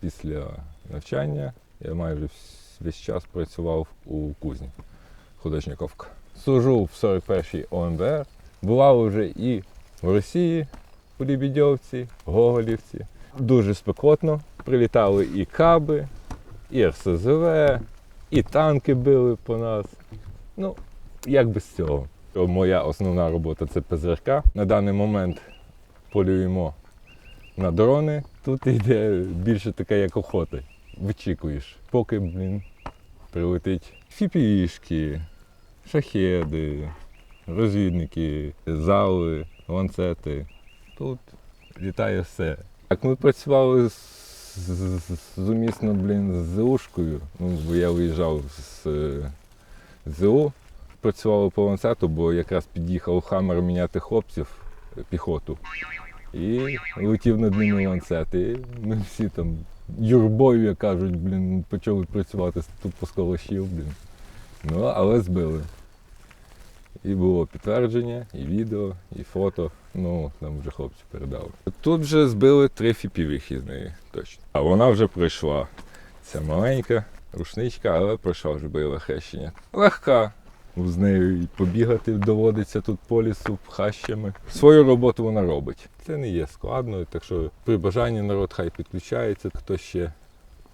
Після навчання я майже весь час працював у кузні художниковка. Служу в 41-й ОМБР. Бував вже і в Росії, у Лібідьовці, Гоголівці. Дуже спекотно. Прилітали і каби, і РСЗВ, і танки били по нас. Ну, як без цього. Моя основна робота це ПЗРК. На даний момент полюємо на дрони. Тут йде більше таке, як охота. Вичікуєш, поки, блін, прилетить фіпішки, шахеди, розвідники, зали, ланцети. Тут літає все. Як ми працювали зумісно, блін, з ЗУшкою, ну, бо я виїжджав з е, ЗУ, працювали по ланцету, бо якраз під'їхав хамер міняти хлопців, е, піхоту. І летів над ними ланцет. І ми всі там юрбою, як кажуть, блін, почали працювати тупо з калашів, блін. Ну, але збили. І було підтвердження, і відео, і фото. Ну, нам вже хлопці передали. Тут вже збили три фіпівих із неї точно. А вона вже пройшла. Ця маленька рушничка, але пройшла вже бойове хрещення. Легка. З нею і побігати доводиться тут по лісу хащами. Свою роботу вона робить. Це не є складно, так що при бажанні народ хай підключається, хто ще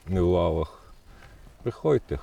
не в лавах. Приходьте,